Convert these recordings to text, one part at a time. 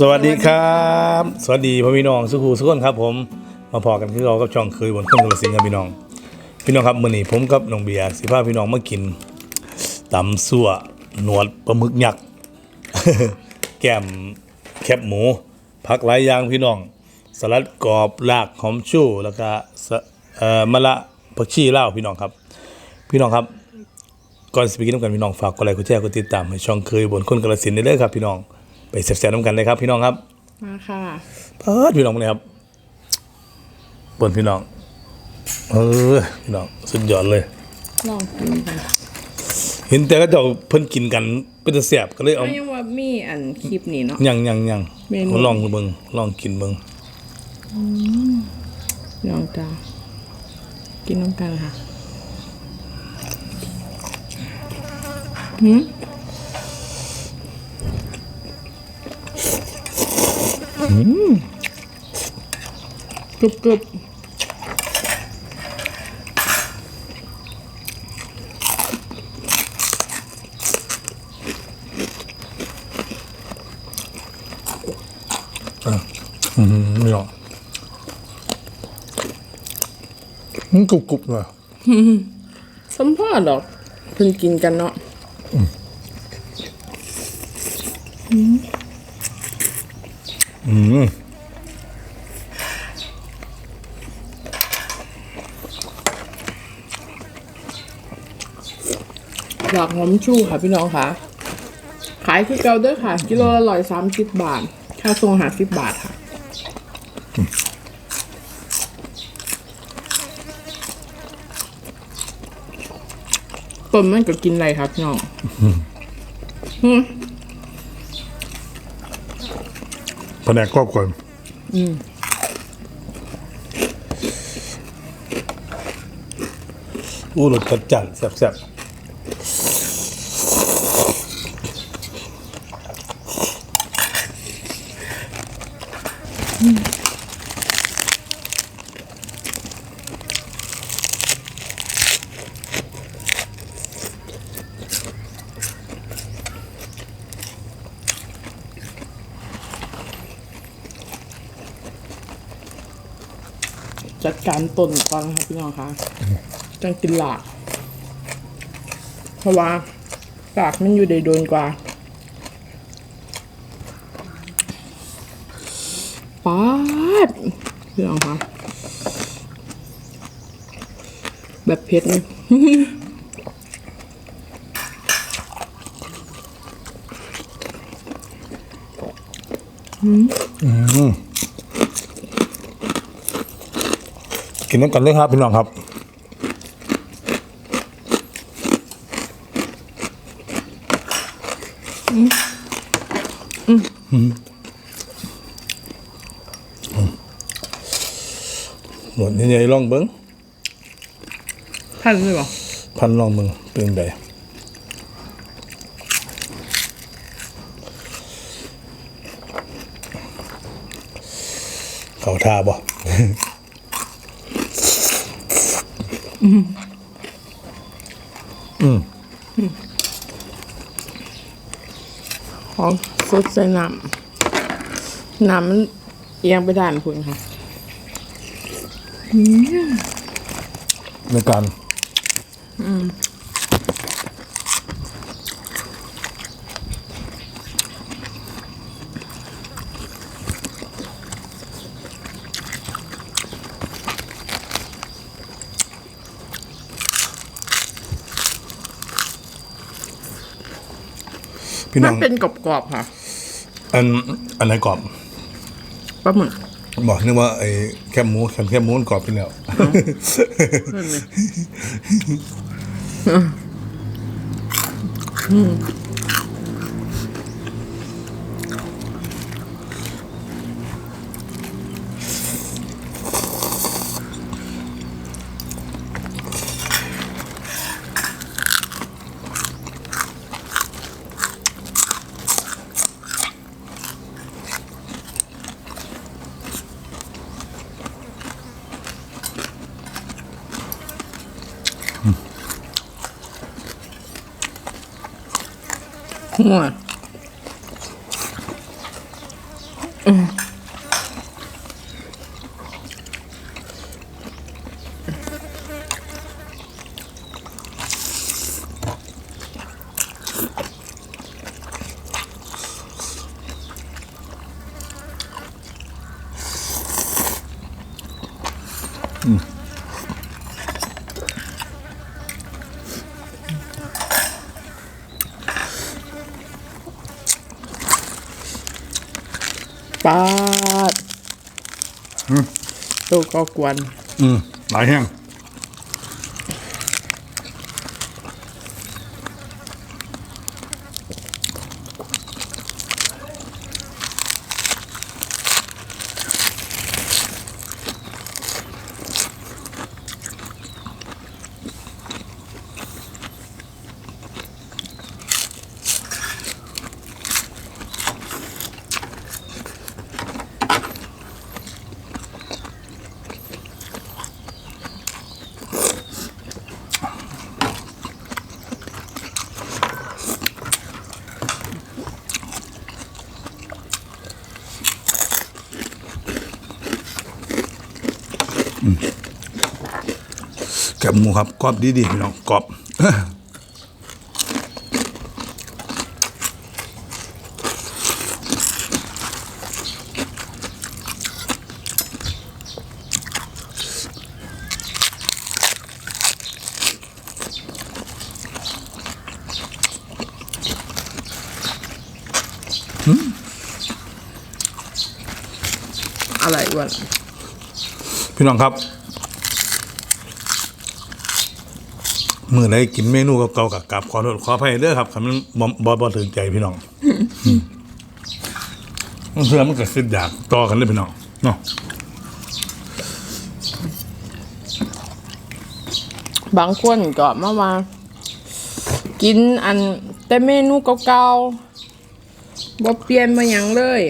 สวัสดีครับ สวัสดีพ่อพี่น้องสุขูสุขคนครับ ผมมาพอกันคือเรากับช่องเคยบนคนกระสินครับพี่น้อง พี่น้องครับมื้อนี้ผมกับน้องเบียร์สิพาพี่น้องมากินตำซั่วหนวดปลาหมึกยักษ์แก้มแคบหมูผักหลายอย่างพี่น้อง สลัดกรอบลากหอมชูแล้วก็เอ่อมะละผักชีเลาพี่น้องครับ พี่น้องครับก่อนสิไปกินน้ำกันพี่น้องฝากกดไลค์กดแชร์กดติดตามให้ช่องเคยบนคนกระสินได้เลยครับพี่น้อง ไปแซ่บๆน้ำกันเลยครับ พี่น้องครับมาค่ะเปิดพี่น้องเลยครับเปิดพี่น้องเออพี่น้องสุดยอดเลยลองกินกันเห็นแต่ก็เจ้าเพิ่นกินกันเป็นจะแซ่บก็เลยเอาไม่ยังว่ามีอันคลิปนี้เนาะยังยังยังเมนูลองเบิ่งลองกินเบิ่งลองจ้ากินน้ำกันค่ะหืม กรึบกรึบอืมไม่หรอกมันกรุบกรุบเลยสัมภาษณ์ดอกเพิ่งกินกันเนาะ อืมหลักหอมชูค่ะพี่น้องค่ะ ขายคือเกาเด้อค่ะ กิโลละร้อยสามสิบบาท ค่าทรงหาสิบบาทค่ะต้นมันก็กินอะไรครับพี่น้องอืม แผนกครอบครัวอู้รสจัดจัดแซ่บๆ การต้นก่อนครับพี่น้องคะจังกินหลาก เพราะว่าหลากมันอยู่ได้โดนกว่าป๊าดพี่น้องคะแบบเผ็ดเลยอืม กินน้ำกันเลยครับพี่น้องครับหนวดใหญ่ๆลองเบิ้งพันเลยเหรอพันลองเบิ้งเป็นไงเขาท่าบ่ ของสดใส่น้ำน้ำมันเอียงไปด้านคุณค่ะในการ พี่น้มัอนงเป็นกรอบๆค่ะอันอันไหนกรอบ ปลาหมึก บอกนึกว่าไอ้แคบหมูแคบแคบหมูมันกรอบไปแล้วนั่น เปาดตัวก็กวน อืมหลายแห้ง แกบหมูครับกรอบดีๆพี่น้องกรอบ พี่น้องครับมื่อไหนกินเมนูเก่าๆกับกับขอโทษขออภัยเด้อครับคำนั้นบ่บ่บ่ถึงใจพี่น้องเพื่อมันก็สิอยากต่อกันเลยพี่น้องเนาะบางคนก็มาว่ากินอันแต่เมนูเก่าๆบ่เปลี่ยนมาหยังเลย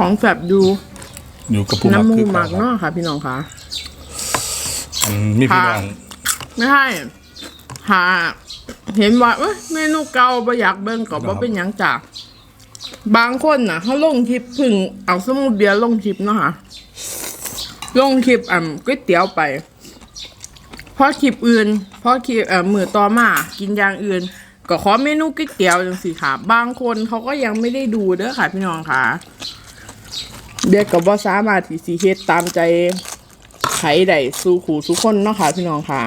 ของแสบดูอยู่กับผู้มักน้ำมูคือหมักเก่าเนาะค่ะ พี่น้องค่ะ อืมมีพี่น้องไม่ใช่หาเห็นว่าเอ้ยเมนูเก่าบ่อยากเบิ่งก็บ่เป็นหยังจ้ะบางคนน่ะเขาลงคลิปพึ่งเอาสมุดเดียวลงคลิปเนาะค่ะ ลงคลิปอ่ำก๋วยเตี๋ยวไปพอคลิปอื่นพอคลิปเอ่อมือต่อมากินอย่างอื่น ก็ขอเมนูก๋วยเตี๋ยวจังสิค่ะ บางคนเขาก็ยังไม่ได้ดูเด้อค่ะพี่น้องค่ะ เด็กก็บ่สามารถที่สิเฮ็ดตามใจไผได้สู่ขู่สู่คนเนาะค่ะพี่น้องค่ะ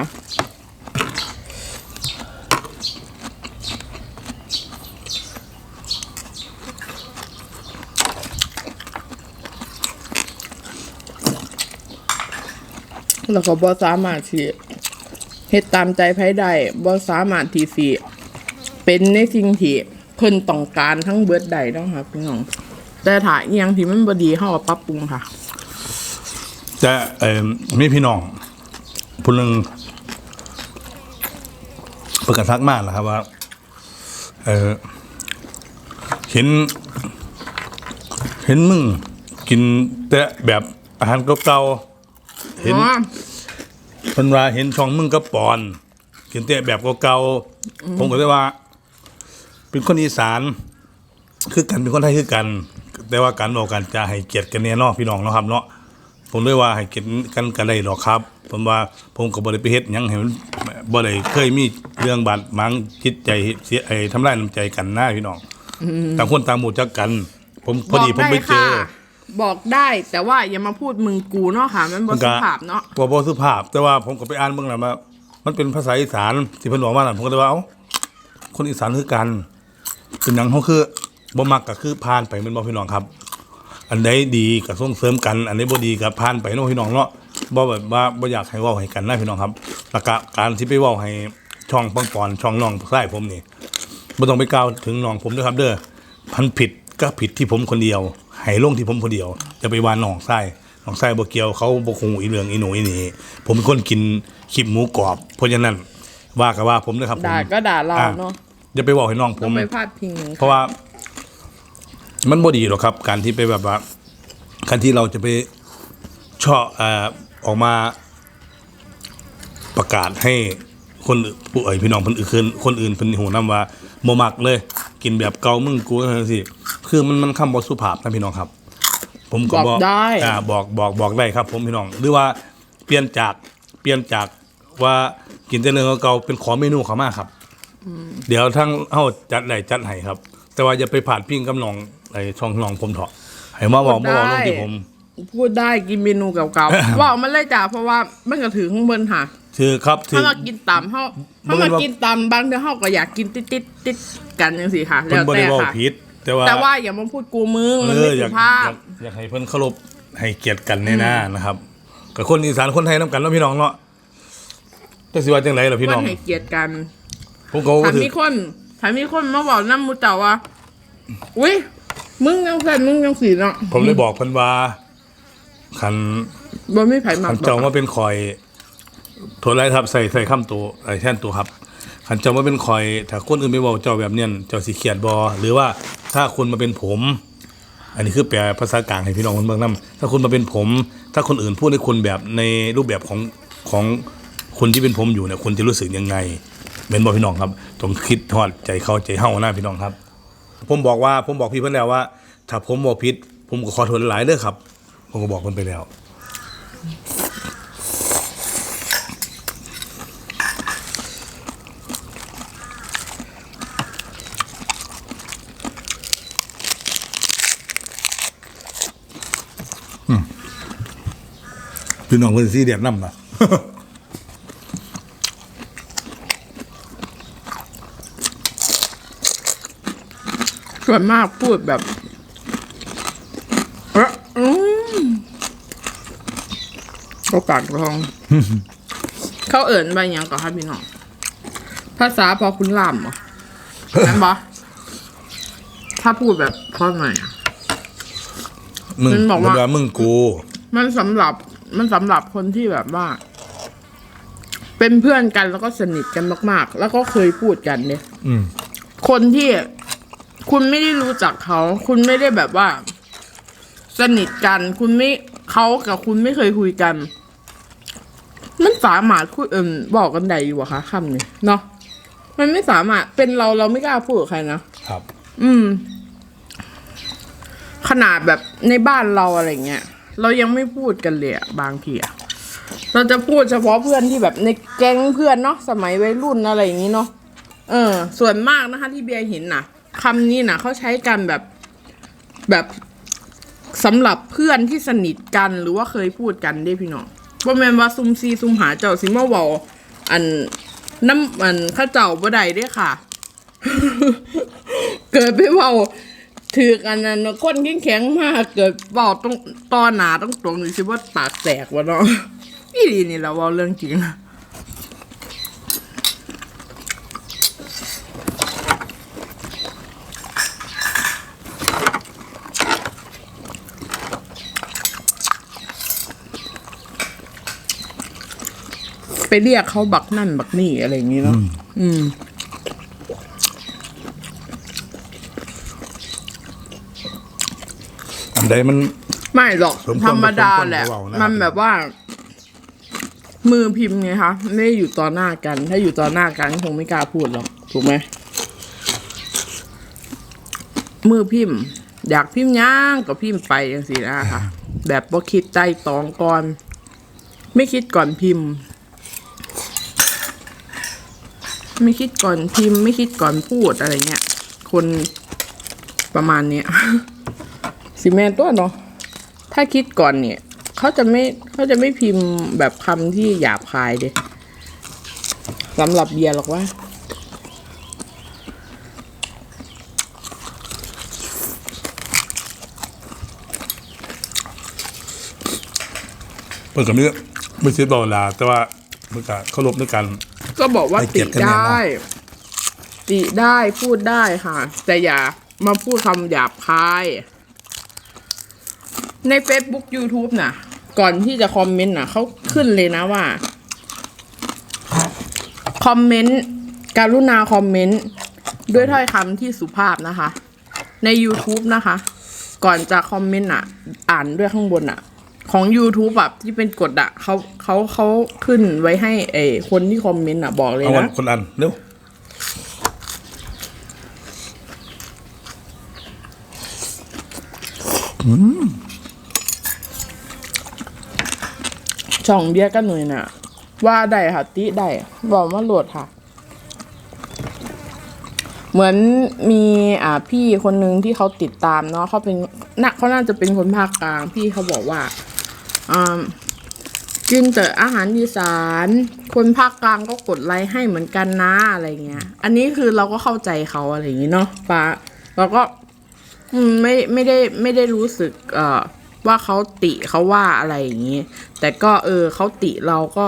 แล้วก็บ่สามารถที่เฮ็ดตามใจไผได้บ่สามารถที่สิเป็นในสิ่งที่เพิ่นต้องการทั้งเบิดใดเนาะค่ะพี่น้อง แต่ถ้าอีหยังที่มันบ่ดีเฮาก็ปรับปรุงค่ะ แต่เอ่อมีพี่น้องผู้หนึงเประกาศทักมากนะครับว่า เออเห็น เห็นมึงกินแต่แบบอาหารเก่าๆเห็นอ๋อเพิ่นว่าเห็นช่องมึงก็ปอน กินแต่แบบเก่าๆผมก็เลยว่า เป็นคนอีสานคือกันเป็นคนไทยคือกัน แต่ว่าการบอกกันจะให้เกียรติกันแน่เนอนพี่น้องเนาะครับเนาะผมเลยว่าให้เกียรติกันกันได้หรอกครับ ผมว่าผมก็บ่ได้ไปเฮ็ดหยังให้มันบ่ได้เคยมีเรื่องบาดหมางจิตใจเสียไอ้ทำร้ายน้ำใจกันนะพี่น้องต่างคนต่างหมู่จักกัน ผมพอดีผมไปเจอ บอกได้แต่ว่าอย่ามาพูดมึงกูเนาะค่ะ มันบ่สุภาพเนาะบ่บ่สุภาพ แต่ว่าผมก็ไปอ่านเบิ่งแล้วว่ามันเป็นภาษาอีสานที่เพิ่นบอกว่านั่นผมก็เลยว่าเอ้าคนอีสานคือกันเป็นหยังเขาคือ บ่มักก็คือผ่านไปแมันบ่พี่น้องครับ อันใดดีก็ส่งเสริมกัน อันใดบ่ดีก็ผ่านไปเนาะพี่น้องเนาะบ่แบบว่าบ่อยากให้เว้าให้กันนะพี่น้องครับแล้วก็การที่ไปเว้าให้ช่องปังปอนช่องน้องชายผมนี่บ่ต้องไปกล่าวถึงน้องผมด้วยครับ เด้อพันผิดก็ผิดที่ผมคนเดียวให้ลงที่ผมคนเดียวอย่าไปว่าน้องชายน้องชายบ่เกี่ยวเขาบ่คงอีเรื่องอีหนูอีนี่ผมเป็นคนกินคลิปหมูกรอบ เพราะฉะนั้นว่าก็ว่าผมนะครับผมด่าก็ด่าเราอะเนาะอย่าไปเว้าให้น้องผต้อมงไปพาดพิง เพราะว่า มันบ่ดีหรอกครับ การที่ไปแบบว่าการที่เราจะไปชอบเอ่อออกมาประกาศให้คนอื่นผู้เอ่ยพี่น้องคนอื่นคนอื่นเพิ่นหูนํว่าบ่มักเลย กินแบบเก่ามึงกูจังซี่คือมันมันคำบ่สุภาพนะพี่น้องครับ ผมก็บอกได้อ่าบอกบอกบอกได้ครับ ผมพี่น้อง หรือว่าเปลี่ยนจากเปลี่ยนจากว่ากินแต่เรื่องเก่าๆเป็นขอเมนูเขามาครับเดี๋ยวทั้งเฮาจัดได้จัดให้ครับ แต่ว่าอย่าไปผ่านพิงกับน้อง ไอ้ช่องน้องผมเถอะให้มาบอกมาบอกลงที่ผม พูดได้กินเมนูเก่าๆว่ามันเลยจ้ะเพราะว่ามันก็ถือข้างบนค่ะถือครับถืถ้าอมากินตำเฮาบ่ถ้าแม่มานว่ากินตำบางเทีเฮาก็อยากกินติดติดติดๆกันจังซี่ค่ะเพิ่แล้นวบ่แต่ได้เว้าค่ะผิดแต่ว่าแต่ว่าอย่ามาพูดกูมึงมันเอไม่ออสุยากภาอพยากอยากให้เพิ่นเคารพให้เกียรติกันในหน้านะครับกับคนอีสานคนไทยนํกันเนาะพี่น้องเนาะแต่สิว่าจังไดล่ะพี่คน้อนงให้เกียรติกันผมก็ว่าถ้าถืมีอคนถ้ามีคนมาบอกน้ำมูเจ้าว่าอุ้ย มึงยังเพื่อนมึงยังสีเนาะผมเลยบอกเพิ่นว่าคันบ่มีไผมาคันบอเจ้ากมาเป็นคอยโทษไรครับใส่ใส่คำตัวไอ้แท่นตัวครับคันเจ้ามาเป็นคอยถ้าคนอื่นไปบอกเจ้าแบบเนี้ยเจ้าสิเขียดบอหรือว่าถ้าคุณมาเป็นผม อันนี้คือแปลภาษากลางให้พี่น้องคนเมืองนํถ้าคุณมาเป็นผม ถ้าคนอื่นพูดให้คุณแบบในรูปแบบของของคนที่เป็นผมอยู่เนี่ยคุณจะรู้สึกยังไงเป็นบอกพี่น้องครับต้องคิดทอดใจเข้าใจเฮ้าหน้าพี่น้องครับ ผมบอกว่าผมบอกพี่เพิ่นแล้วว่า ถ้าผมบอกผิด ผมก็ขอโทษหลายเด้อครับ ผมก็บอกเพิ่นไปแล้วพี่น้องเพิ่นสิเดียดนำล่ะ ส่วนมากพูดแบบเอะอืมเขาปากทอง เขาเอิ่นไปหยังก่อนครับพี่น้อง ภาษาพอคุณล่ามเหรอนั่นบอถ้าพูดแบบพอหน่อยอะมึงมันบอกว่าว่ามึงกู มันสำหรับ มันสำหรับคนที่แบบว่า เป็นเพื่อนกันแล้วก็สนิทกันมาก ๆ แล้วก็เคยพูดกันเนี่ย อืม คนที่ คุณไม่ได้รู้จักเขา คุณไม่ได้แบบว่า สนิทกัน คุณไม่เขากับคุณไม่เคยคุยกัน มันสามารถคุยเอิมบอกกันได้อยู่อะคะคำนี้เนาะมันไม่สามารถเป็นเราเราไม่กล้าพูดกับใครนะครับ อืม ขนาดแบบในบ้านเราอะไรเงี้ยเรายังไม่พูดกันเลยอะบางทีอะเราจะพูดเฉพาะเพื่อนที่แบบในแก๊งเพื่อนเนาะสมัยวัยรุ่นอะไรอย่างนี้เนาะเออ ส่วนมากนะคะ ที่เบียร์เห็นน่ะ คำนี้น่ะเขาใช้กันแบบแบบสำหรับเพื่อนที่สนิทกันหรือว่าเคยพูดกันได้พี่น้องว่าแมนว่าซุมซีซุมหาเจ้าสิมาเวาอันน้ำอันข้าเจ้าบ่ได้ด้ค่ะ เกิดไปเว่าถือกันนั้นก้นแข็งแข็งมากเกิดเบาตรงตอนหนาต้องตรงหนี่สิว่าปากแตกวะเนาะอีดีนี่เราเว่าเรื่องจริงไป เรียกเขาบักนั่นบักนี่อะไรอย่างนี้เนาะอืม อันใดมัน ไม่หรอกสมควรธรรมดาแหละ สมควรเบาๆนะครับ มันแบบว่า มือพิมพ์ไงคะไม่ได้อยู่ต่อหน้ากัน ถ้าอยู่ต่อหน้ากันคงไม่กล้าพูดหรอกถูกไหมมือพิมพ์ อยากพิมพ์ย่างก็พิมพ์ไปอย่างสินะคะแบบว่าคิดใจตองก่อน ไม่คิดก่อนพิมพ์ ไม่คิดก่อนพิมพ์ไม่คิดก่อนพูดอะไรเงี้ย คนประมาณเนี้ยสิแมนตัวเนาะถ้าคิดก่อนเนี่ยเขาจะไม่เขาจะไม่พิมพ์แบบคำที่หยาบคายเด้สำหรับเบียร์หรอกว่าเปิดกับนี้ไม่ใช่ตลอดเวลาแต่ว่ามันก็เคารพด้วยกัน ก็บอกว่าให้เกีติยรติกันแน่ได้นะติได้พูดได้ค่ะ แต่อย่ามาพูดคำหยาบคาย ใน Facebook YouTube น่ะก่อนที่จะคอมเมนต์น่ะเขาขึ้นเลยนะว่า คอมเมนต์การุณาคอมเมนต์ด้วยถ้อยคำที่สุภาพนะคะ ใน YouTube นะคะ ก่อนจะคอมเมนต์อะ อ่านด้วยข้างบนอะ ของ YouTube แบบที่เป็นกฎอะเขาเขาเขาขึ้นไว้ให้เออคนที่คอมเมนต์อะบอกเลยเอาวันนะ คนอันเร็วช่องเบียร์กันหน่อยน่ะว่าได้ค่ะ ติได้บอกมาโหลดค่ะ เหมือนมีอ่าพี่คนนึงที่เขาติดตามเนาะเขาเป็นน่ะเขาน่าจะเป็นคนภาคกลาง พี่เขาบอกว่าอ่า กินแต่อาหารอีสาน คนภาคกลางก็กดไลค์ให้เหมือนกันนะอะไรเงี้ย อันนี้คือเราก็เข้าใจเขาอะไรอย่างงี้เนาะป้าเราก็ไม่ไม่ได้ไม่ได้รู้สึก เอ่อ ว่าเขาติเขาว่าอะไรอย่างนี้ แต่ก็เออเขาติเราก็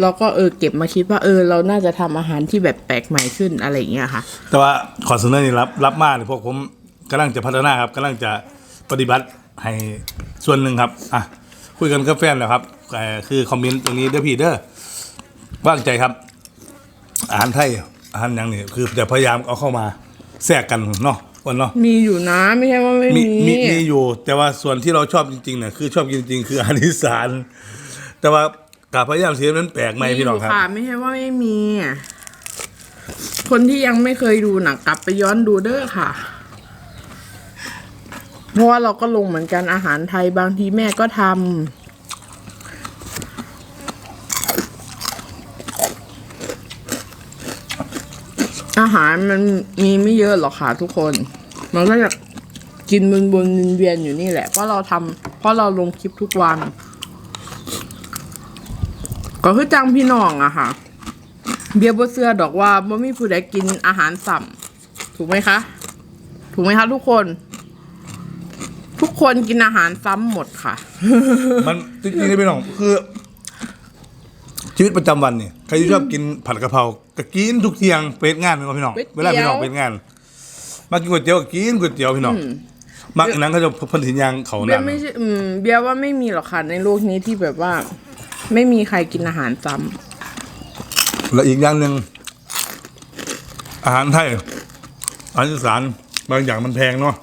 เราก็เออเก็บมาคิดว่าเออเราน่าจะทำอาหารที่แบบแปลกใหม่ขึ้นอะไรอย่างเงี้ยค่ะ แต่ว่าขอเสนอนี่รับรับมากเลยพวกผมกำลังจะพัฒนาครับกำลังจะปฏิบัติให้ส่วนหนึ่งครับอะ คุยกันกับแฟนแล้วครับเอ่อคือคอมเมนต์ตรงนี้เด้อพี่เด้อว่างใจครับ อาหารไทยอาหารอย่างนี้คือจะพยายามเอาเข้ามาแทรกกันเนาะวันเนาะมีอยู่นะไม่ใช่ว่าไม่มีมีมีมีอยู่ แต่ว่าส่วนที่เราชอบจริงๆเนี่ยคือชอบกินจริงๆคืออาหารอีสาน แต่ว่ากาพยายามเสียนั้นแปลกไหมพี่น้องครับค่ะไม่ใช่ว่าไม่มี คนที่ยังไม่เคยดูหนังกลับไปย้อนดูเด้อค่ะ เพราะว่าเราก็ลงเหมือนกันอาหารไทยบางทีแม่ก็ทำอาหารมันมีไม่เยอะหรอกค่ะทุกคน มันก็จะกินบนๆเวียนอยู่นี่แหละ เพราะเราทำเพราะเราลงคลิปทุกวัน ก็คือจังพี่น้องอะค่ะ เบียร์บเสื้อดอกว่าบ่มีผู้ใดกินอาหารสัมถูกไหมคะ ถูกไหมคะทุกคน ทุกคนกินอาหารซ้ำหมดค่ะ มันจริงๆนะพี่น้องคือ ชีวิตประจำวันเนี่ยใครที่ชอบกินผัดกะเพราก็กินทุกเที่ยงเป็ดงานเป็นพี่น้องก๋วยเตี๋ยวเวลาพี่น้องเป็ดงาน มากินก๋วยเตี๋ยวก็กินก๋วยเตี๋ยวพี่น้องมักอันนั้นเขาจะเพ่นสินยางเขาเบียนั่นร์ไม่ใช่อืมเบียร์ว่าไม่มีหรอกค่ะในโลกนี้ที่แบบว่า ไม่มีใครกินอาหารซ้ำแล้วอีกอย่างหนึ่งอาหารไทยอาหารอีสานบางอย่างมันแพงเนาะ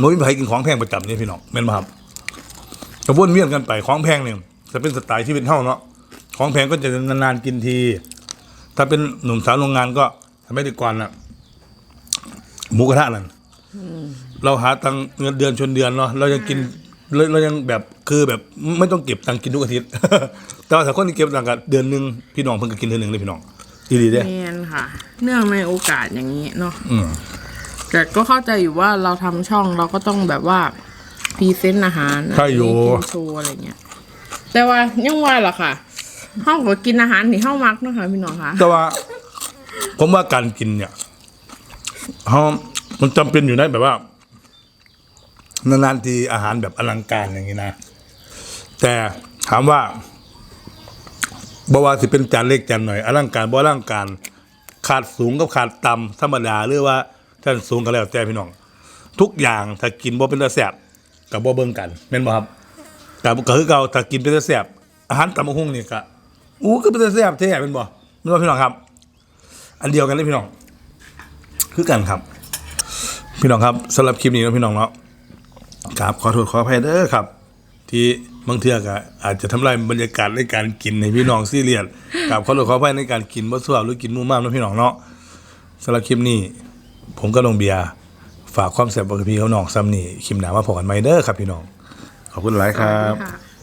มันไม่มีใครกินของแพงประจำนี่พี่น้องแม่นไหมครับจะวนเวียนกันไปของแพงเนี่ยจะเป็นสไตล์ชีวิตเท่าเนาะของแพงก็จะนานๆกินที ถ้าเป็นหนุ่มสาวโรงงานก็ทำไม่ได้ก่อนน่ะหมูกระทะนั่นเราหาตังค์เงินเดือนชนเดือนเนาะเรายังกินเราเรายังแบบคือแบบไม่ต้องเก็บตังค์กินทุกอาทิตย์ แต่ว่าถ้าคนที่เก็บตังค์กันเดือนหนึ่งพี่น้องเพิ่งก็กินเดือนหนึ่งเลยพี่น้องดีดีๆเด้แมนค่ะ เนื่องในโอกาสอย่างนี้เนาะอืม แต่ก็เข้าใจอยู่ว่าเราทำช่องเราก็ต้องแบบว่าพรีเซนต์อาหารใช่อยู่กินโชว์อะไรเงี้ย แต่ว่ายังว่าล่ะค่ะเฮาก็กินอาหารที่เฮามักเนาะคะพี่น้องคะแต่ว่า ผมว่าการกินเนี่ยเขามันจำเป็นอยู่นะแบบว่า นานๆทีอาหารแบบอลังการอย่างนี้นะ แต่ถามว่าบว่าสิเป็นจานเล็กจานหน่อยอลังการบ่อลังการ ขาดสูงกับขาดต่ำธรรมดาหรือว่า ท่านสูงก็แล้วแต่พี่น้อง ทุกอย่างถ้ากินบ่เป็นตาแสบกับบ่เบิ่งกันแม่นบ่ครับแต่ก็คือเก่าถ้ากินเป็นตาแสบอาหารตำบักหุ่งนี่ก็อู้ก็เป็นตาแสบแท้เป็นบ่แม่นบ่พี่น้องครับ อันเดียวกันเลยพี่น้อง คือกันครับ พี่น้องครับสำหรับคลิปนี้นะพี่น้องเนาะครับขอโทษขออภัยเด้อครับ ที่บางเทื่อก็อาจจะทำลายบรรยากาศในการกินในพี่น้องซีเรียสกับขอโทษขออภัยในการกินบ่สวบหรือกินมู่มากนะพี่น้องเนาะสำหรับคลิปนี้ ผมก็ลงเบียร์ฝากความแซ่บกับพี่เขาน้องซ้ำนี่คิมหนามาพอกันไหมเด้อครับพี่น้อง ขอบคุณหลายครับค่ะ